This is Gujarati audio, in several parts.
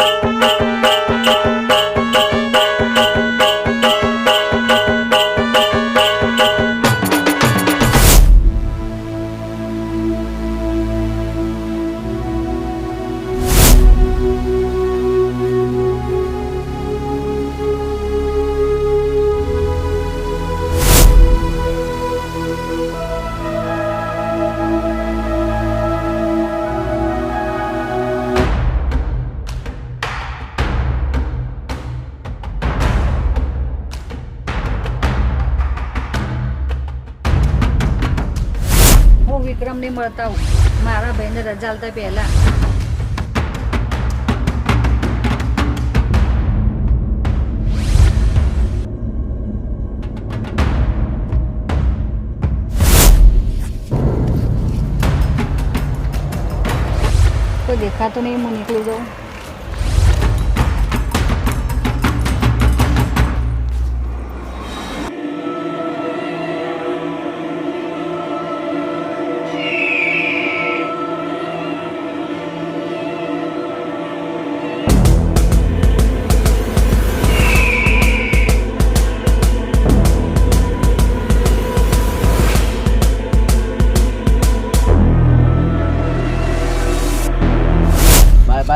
હું મળતા હું મારા ભાઈને રજા આલતા પહેલા કોઈ દેખાતો નહીં હું નીકળી જાઉં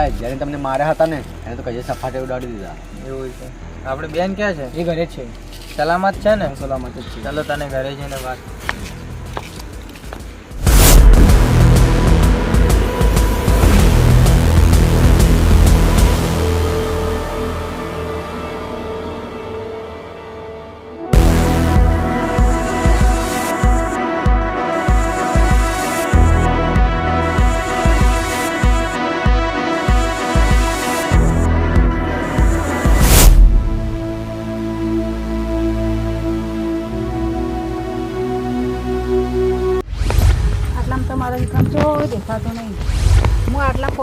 ભાઈ જ્યારે તમને માર્યા હતા ને એને તો કહીએ સફાટે ઉડાડી દીધા. એવું છે. આપણે બેન ક્યાં છે? એ ઘરે જ છે. સલામત છે ને? સલામત જ છે. ચાલો તને ઘરે જઈને વાત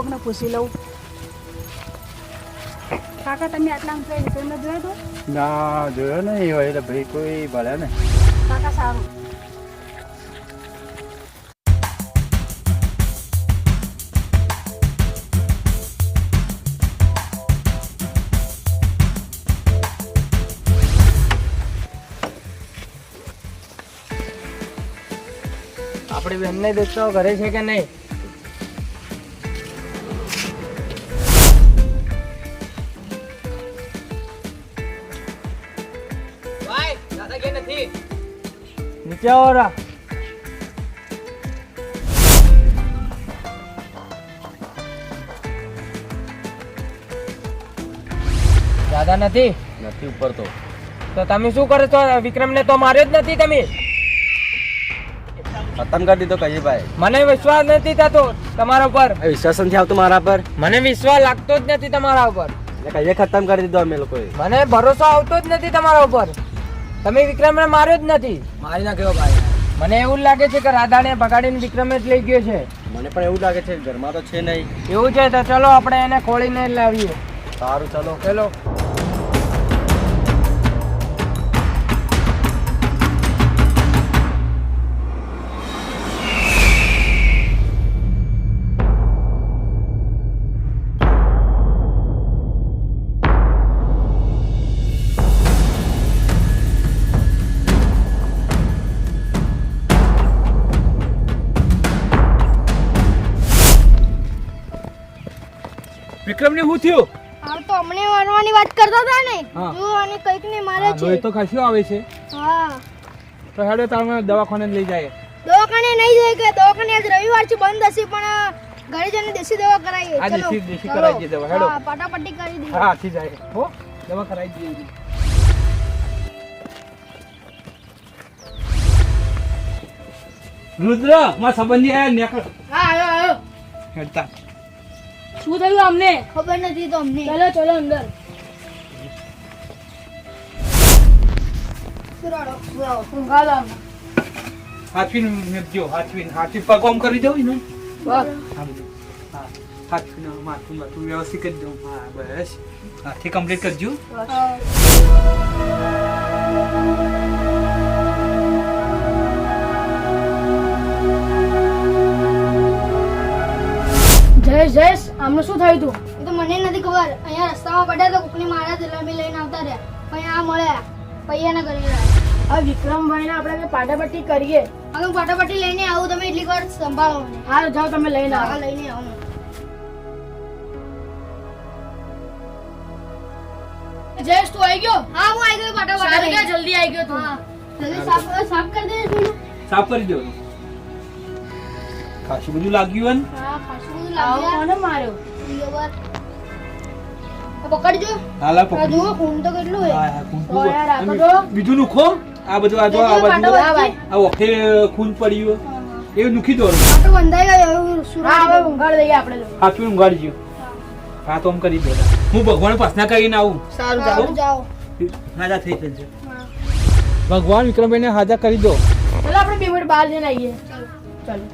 કોકને પૂછી લઉં. કાકા તમે આટલામાં કઈ વિક્રમને જોયો તો? ના જોયો ને એ હોય ભાઈ કોઈ ભલે ને. કાકા સારું. આપણે બેનને દેખતો ઘરે છે કે નહીં? નીચે આવો રા. દાદા નથી? નથી ઉપર તો તો તમે શું કરો છો? વિક્રમને તો માર્યો જ નથી તમે. ખતમ કરી દીધો કહીએ ભાઈ. મને વિશ્વાસ નથી થતો તમારા ઉપર. વિશ્વાસ નથી આવતો મારા પર? મને વિશ્વાસ લાગતો જ નથી તમારા ઉપર. એટલે કહીએ ખતમ કરી દીધો અમે લોકોએ. મને ભરોસો આવતો જ નથી તમારા ઉપર. તમે વિક્રમને માર્યો જ નથી. મારી નાખ્યો ભાઈ. મને એવું લાગે છે કે રાધાને ભગાડીને વિક્રમે જ લઈ ગયો છે. મને પણ એવું લાગે છે ઘરમાં તો છે નહીં. એવું છે તો ચલો આપણે એને ખોળીને લાવીએ. સારું ચલો. ચલો. વિક્રમને શું થયું? હા તો અમને મારવાની વાત કરતા હતા ને. હા. અને કંઈક ને મારે છે. તો ખાસી આવે છે. હા. તો હેડો તમે દવાખાને લઈ જાય. દવાખાને નહીં જાય કે દવાખાને આજ રવિવાર છે બંધ હશે પણ ઘરે જઈને દેશી દવા કરાવીએ. ચલો. દેશી- દેશી. કરાવી દવા, હેડો. હા પાટાપટ્ટી કરી દઈએ. હા થી જાય. હો દવા કરાવી દઈએ. રુદ્રમાં સંબંધી આયા નેકળ. હા આયો આયો. હેડતા. શું થયું અમને? ખબર નથી તો અમને ચલો ચલો અંદર. હાથવીન મેપજો હાથવીન હાથવીન પગ ઓમ કરી દઉં ને બસ. હા હાથવીન માથું માથું વ્યવસ્થિત કરી દઉં હા બસ. હાથી કમ્પ્લીટ કરજો. જય જયેશ. આમને શું થયું તું? એ તો મને નથી ખબર. અહીંયા રસ્તામાં પડ્યા તો કોકની મારા એટલે લઈને આવતા રહ્યા. પછી આ મળ્યા. પૈયાના ઘરે રહ્યા હવે વિક્રમભાઈ ને આપણે પાટાપટ્ટી કરીએ. હવે હું પાટાપટ્ટી લઈને આવું તમે એટલી વાર સંભાળો મને. હા જાઓ તમે લઈને આવો. લઈને આવો. જયેશ તું આવી ગયો? હા હું આવી ગયો લઈને. જલ્દી આવી ગયો તું. હા. જલ્દી સાફ સાફ કરી દે સાફ કરી દો ખાસું બધું લાગ્યું હા ખાસું બધું આવો કોને માર્યો? પકડજો. ને હાલા આ ખૂન તો કેટલું હે હા, હા, ખૂન યાર, આ તમે બીજું નુખો આ બધું આ જો આ વખતે ખૂન પડ્યું હા, હા. એ નુખી દો પાટો બંધાઈ ગયો સુરાઈ હવે. ઊંઘાડ દઈએ આપણે. ઊંઘાડજો હા. તો આમ કરી દો. હું ભગવાન પાસના કરીને આવું. સારું સારું જાઓ હાજા થઈ જશે ભગવાન વિક્રમભાઈને હાજા કરી દો. ચાલો આપણે બે મિનિટ બહાર જઈને આવીએ. ચાલો.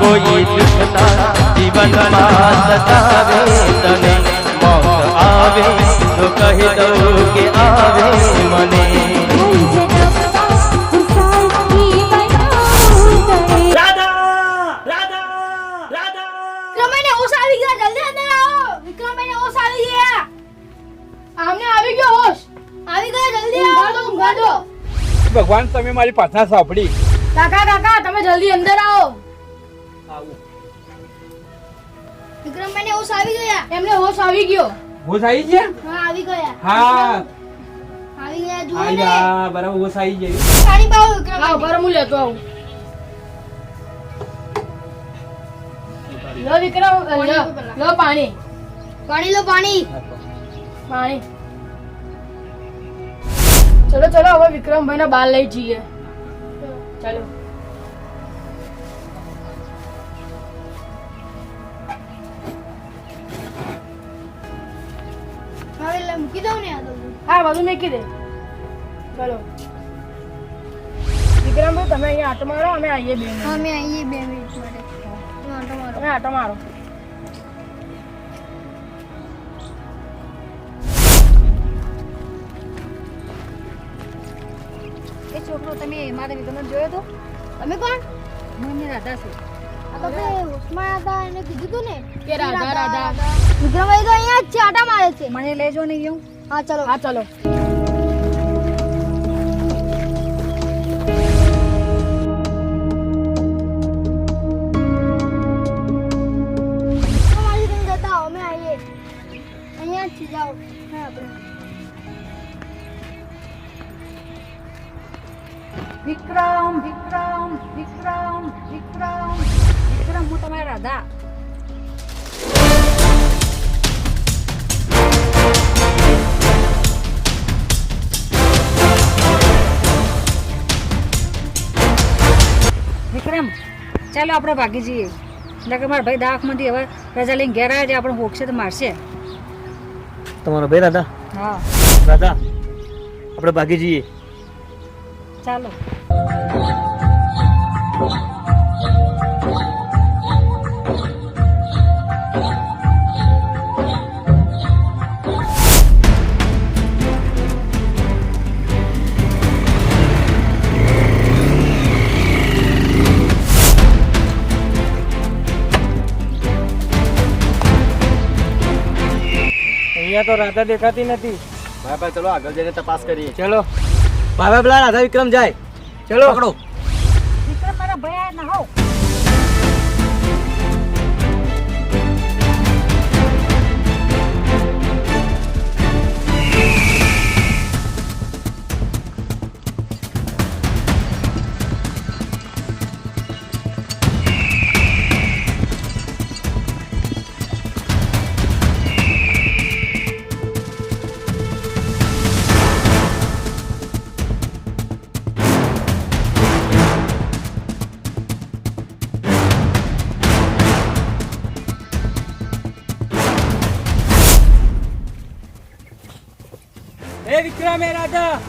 કોઈ દુઃખતા જીવનમાં સતાવે તને મોત આવે તો કહી દઉં કે આવે મને ભગવાન તમે મારી પાછા સાંભળી. કાકા કાકા તમે જલ્દી અંદર આવો. આવું. વિક્રમભાઈને હોશ આવી ગયા? એમને હોશ આવી ગયો. હોશ આવી છે હા આવી ગયા. હા. આવી ગયા જુઓ ને. જા બરાબર હોશ આવી જાય પાણી વિક્રમ હા બરાબર હું લેતો આવું. લો વિક્રમ લો, લો પાણી. પાણી લો પાણી. પાણી. ચલો ચલો હવે વિક્રમભાઈ ના બાલ લઈ જઈએ. ચલો. મૂકી દઉં ને હા બધું મૂકી દે. ચલો. વિક્રમભાઈ તમે અહીંયા આટો મારો અમે આવીએ બે અમે આવીએ બે મિનિટ માટે. આટો મારો તમે આટો મારો. એ છોકરો તમે મારા વિક્રમ જોયો તો? તમે કોણ? હું રાધા છું. આ તો આપણે હોશમાં હતા એને કીધું તું ને? કે રાધા, રાધા. વિક્રમભાઈ તો અહીંયા જ છે આટા મારે છે. મને લેજો ને એવું. હા ચલો. હા ચલો. વિક્રમ વિક્રમ વિક્રમ વિક્રમ. વિક્રમ હું તમારી રાધા. વિક્રમ ચાલો આપણે ભાગી જઈએ. એટલે કે મારા ભાઈ દવાખામાંથી હવે રજા લઈને ઘેર આવ્યા છે આપણે હોકશે તો મારશે. તમારો ભાઈ રાધા? હા. રાધા આપણે ભાગી જઈએ. ચાલો. અહીંયા તો રાધા દેખાતી નથી. ભાઈ ભાઈ ચલો આગળ જઈને તપાસ કરીએ. ચલો. ભાઈ ભાઈ પેલા રાધા વિક્રમ જાય. ચલો. પકડો. વિક્રમ મારા ભાઈ આ ના હો. રાધા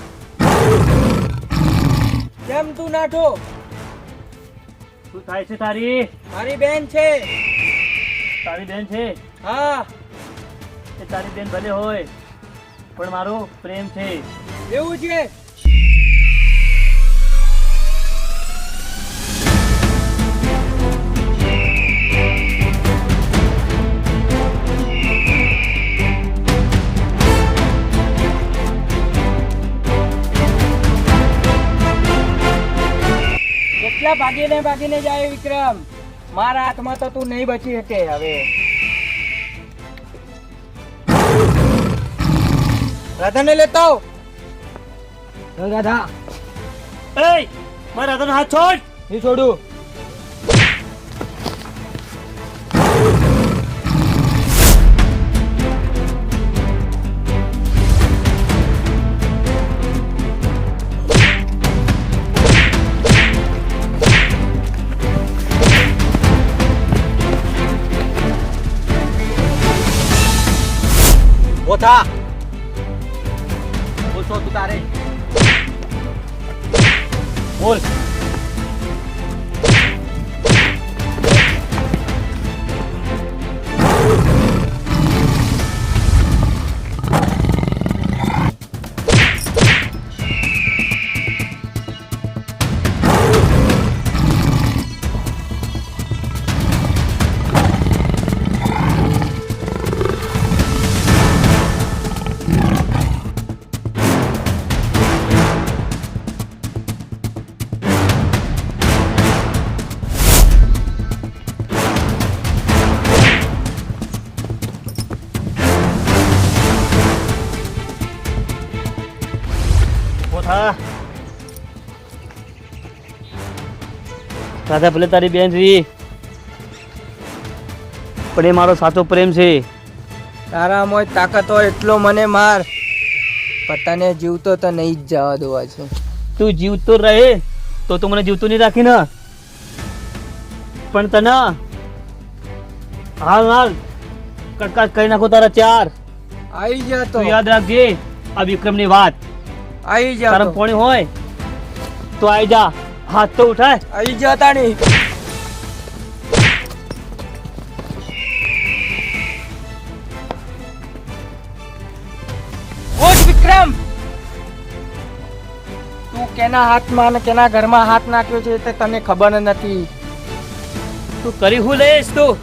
કેમ તું નાઠો? શું થાય છે તારી? મારી બેન છે. તારી બેન છે? હા. એ તારી બેન ભલે હોય પણ મારો પ્રેમ છે. એવું છે? કેટલા ભાગીને ભાગીને જાય વિક્રમ મારા હાથમાં તો તું નહીં બચી શકે હવે. રાધાને લેતો રાધા. એ મારા રાધાનો હાથ છોડ. નહીં છોડું. ઓથા ઓછો તું તારે. બોલ. રાધા ભલે તારી બેન રહી પણ એ મારો સાચો પ્રેમ છે. તારામાં તાકાત હોય એટલો મને માર. પતાને તને જીવતો તો નહીં જ જવા દેવા છે તું જીવતો રહે તો તું મને જીવતો નહીં રાખી ને. પણ તને હાલ હાલ કટકાટ કરી નાખો તારા ચાર. આવી જા તો. યાદ રાખજે આ વિક્રમની વાત. આવી જા તારા. પોણી હોય તો આઈ જા. હાથ તો ઉઠાય. આવી જતા નહીં ઉઠ વિક્રમ! તું કેના હાથમાં અને કેના ઘરમાં હાથ નાખ્યો છે તે તને ખબર નથી. તું કરી હું લઈશ તું.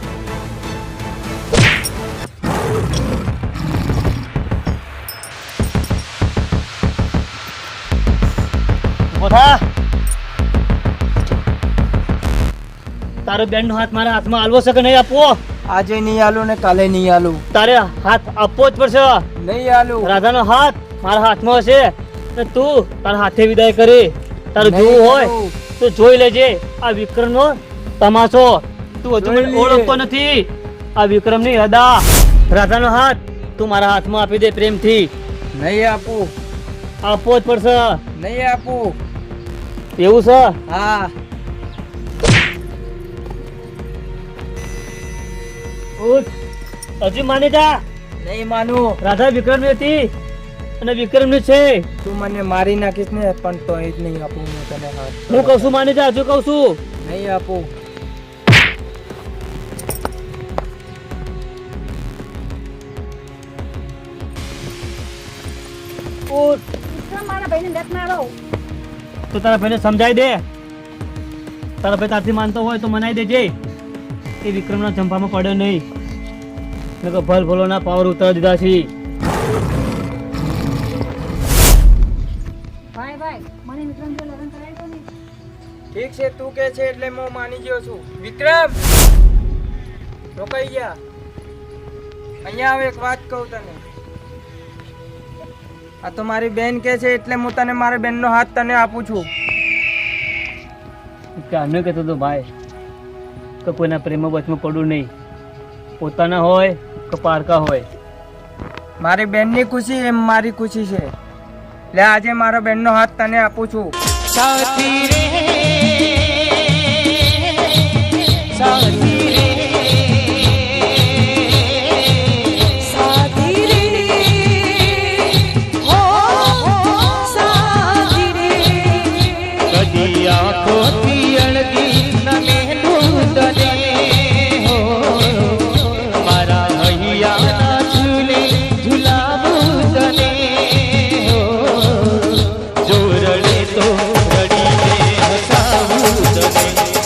થા. તારો બેન નો હાથ મારા હાથમાં આલવો છે કે નહીં આપવો? આજે નહીં આલું ને કાલે નહીં આલું તારે હાથ આપવો જ પડશે. નહીં આલું રાધાનો હાથ મારા હાથમાં હશે. તો તું તારા હાથે વિદાય કરી. તારું જોવું હોય તો જોઈ લેજે. આ વિક્રમ નો તમાશો. તું હજુ મને ઓળખતો નથી. આ વિક્રમની હદા રાધાનો હાથ તું મારા હાથમાં આપી દે પ્રેમથી. નહીં આપું. આપવો જ પડશે. નહીં આપું. એવું છે? હા. ઉઠ. હજુ માની જા. નહીં માનું. રાધા વિક્રમની હતી અને વિક્રમની છે. તું મને મારી નાખીશ ને પણ તો જ નહીં આપું હું તને હાથ હું કઉ છું માની જા હજુ કઉ છું. નહીં આપું. વિક્રમ ના તો તારા ભાઈને સમજાઈ દે. તારા ભાઈ તારથી માનતો હોય તો મનાઈ દેજે. એ વિક્રમના જંપામાં પડ્યો નહીં. નકર ભલ ભલોના પાવર ઉતાર દીધા છે. ભાઈ ભાઈ મને વિક્રમ જોડે લગ્ન કરાવી દો ઠીક છે તું કે છે એટલે હું માની ગયો છું. વિક્રમ! રોકાઈ ગયા. અહીંયા આવે એક વાત કહું તને. આ તો મારી બેન કે છે એટલે હું તને મારા બેનનો હાથ તને આપું છું. કાને કહેતો તો ભાઈ કે કોઈના પ્રેમ વચમાં પડવું નહીં. પોતાના હોય કે પારકા હોય. મારી બેનની ખુશી એમ મારી ખુશી છે. એટલે આજે મારો બેનનો હાથ તને આપું છું. સાથી રે, સાથી